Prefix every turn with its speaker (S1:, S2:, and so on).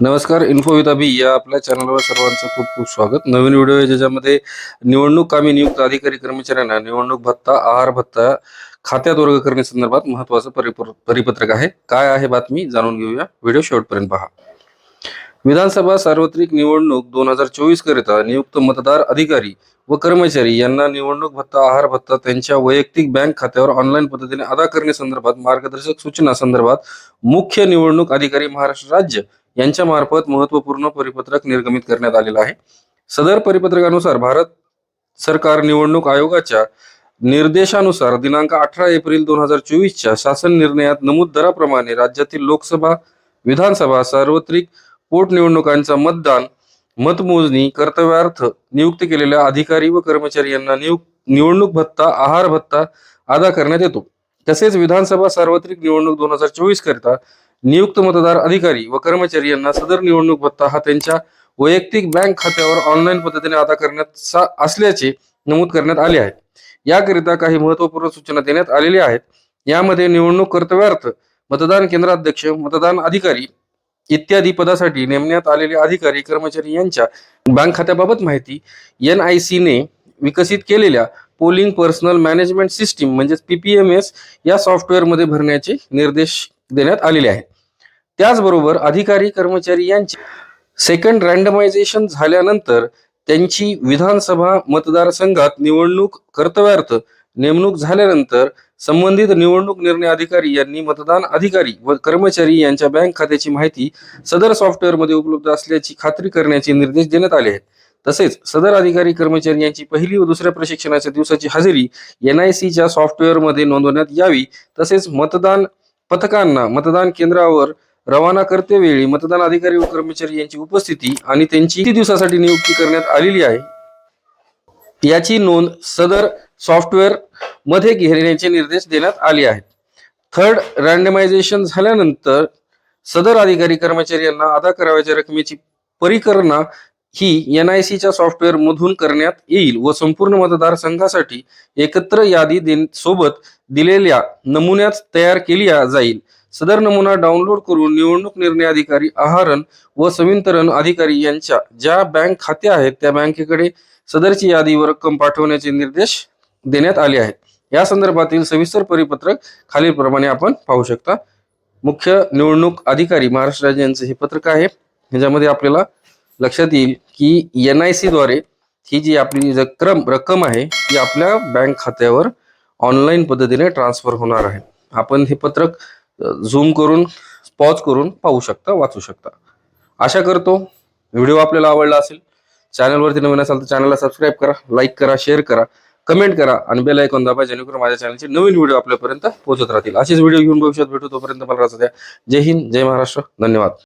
S1: नमस्कार info with अभि या आपल्या चॅनलवर सर्वांचं खूप खूप स्वागत. नवीन व्हिडिओ आहे ज्याच्यामध्ये निवडणूक कामी नियुक्त अधिकारी कर्मचाऱ्यांना निवडणूक भत्ता आहार भत्ता खात्यात वर्ग करण्यासंदर्भात महत्वाचं परिपत्रक आहे. काय आहे बातमी जाणून घेऊया. व्हिडिओ शेवटपर्यंत पहा. विधानसभा सार्वत्रिक निवडणूक दोन हजार चोवीस करिता नियुक्त मतदार अधिकारी व कर्मचारी यांना निवडणूक भत्ता आहार भत्ता त्यांच्या वैयक्तिक बँक खात्यावर ऑनलाईन पद्धतीने अदा करण्यासंदर्भात मार्गदर्शक सूचना संदर्भात मुख्य निवडणूक अधिकारी महाराष्ट्र राज्य यांच्या मार्फत महत्त्वपूर्ण परिपत्रक निर्गमित करण्यात आलेलं आहे. सदर परिपत्रकानुसार भारत सरकार निवडणूक आयोगाच्या निर्देशानुसार दिनांक अठरा एप्रिल दोन हजार चोवीसच्या शासन निर्णयात नमूद दराप्रमाणे राज्यातील लोकसभा विधानसभा सार्वत्रिक पोटनिवडणुकांचा मतदान मतमोजणी कर्तव्यार्थ नियुक्त केलेल्या अधिकारी व कर्मचारी यांना निवडणूक भत्ता आहार भत्ता अदा करण्यात येतो. तसेच विधानसभा सार्वत्रिक निवडणूक दोन हजार चोवीस करिता नियुक्त मतदार अधिकारी व कर्मचारी यांना सदर निवडणूक भत्ता हा त्यांच्या वैयक्तिक बँक खात्यावर ऑनलाईन पद्धतीने अदा करण्यात सा- असल्याचे नमूद करण्यात आले आहे. याकरिता काही महत्त्वपूर्ण सूचना देण्यात आलेल्या आहेत. यामध्ये निवडणूक कर्तव्यार्थ मतदान केंद्राध्यक्ष मतदान अधिकारी इत्यादी पदासाठी नेमण्यात आलेले अधिकारी कर्मचारी यांच्या बँक खात्याबाबत माहिती एन आय सीने विकसित केलेल्या पोलिंग पर्सनल मॅनेजमेंट सिस्टीम म्हणजेच पीपीएमएस या सॉफ्टवेअरमध्ये भरण्याचे निर्देश देण्यात आलेले आहे. त्याचबरोबर अधिकारी कर्मचारी यांची सेकंड रँडमायझेशन झाल्यानंतर त्यांची विधानसभा मतदारसंघात निवडणूक कर्तव्यार्थ नेमणूक झाल्यानंतर संबंधित निवडणूक निर्णय अधिकारी यांनी मतदान अधिकारी व कर्मचारी यांच्या बँक खात्याची माहिती सदर सॉफ्टवेअरमध्ये उपलब्ध असल्याची खात्री करण्याचे निर्देश देण्यात आले आहेत. तसेच सदर अधिकारी कर्मचारी यांची पहिली व दुसऱ्या प्रशिक्षणाच्या दिवसाची हजेरी एन आय सीच्या सॉफ्टवेअरमध्ये नोंदवण्यात यावी. तसेच मतदान पथकांना मतदान केंद्रावर रवाना करतेवेळी मतदान अधिकारी व कर्मचारी यांची उपस्थिती आणि त्यांची किती दिवसासाठी नियुक्ती करण्यात आलेली आहे? याची नोंद सदर सॉफ्टवेअरमध्ये घेण्याचे निर्देश देण्यात आले आहेत. थर्ड रँडमायझेशन झाल्यानंतर सदर अधिकारी कर्मचारी यांना अदा करावयाच्या रकमेची परिकरणा ही एन आय सीच्या सॉफ्टवेअर मधून करण्यात येईल व संपूर्ण मतदारसंघासाठी एकत्र यादी दे सोबत दिलेल्या नमुन्यात तयार केली जाईल. सदर नमुना डाउनलोड करून निवडणूक निर्णय अधिकारी आहारण व संवितरण अधिकारी यांच्या ज्या बँक खाते आहेत त्या बँकेकडे सदरची यादी व रक्कम पाठवण्याचे निर्देश देण्यात आले आहेत. या संदर्भातील सविस्तर परिपत्रक खालीलप्रमाणे आपण पाहू शकता. मुख्य निवडणूक अधिकारी महाराष्ट्र राज्य यांचं हे पत्रक आहे. ह्याच्यामध्ये आपल्याला लक्षात येईल की एन आयद्वारे ही जी आपली रक्कम रक्कम आहे ती आपल्या बँक खात्यावर ऑनलाईन पद्धतीने ट्रान्सफर होणार आहे. आपण हे पत्रक झूम करून पॉज करून पाहू शकता वाचू शकता. आशा करतो व्हिडिओ आपल्याला आवडला असेल. चॅनलवरती नवीन असाल तर चॅनलला सबस्क्राईब करा लाईक करा शेअर करा कमेंट करा आणि बेल ऐकून दाबा जेणेकरून माझ्या चॅनलचे नवीन व्हिडिओ आपल्यापर्यंत पोहोचत राहतील. असेच व्हिडिओ घेऊन भविष्यात भेटू तोपर्यंत मला द्या. जय हिंद जय महाराष्ट्र. धन्यवाद.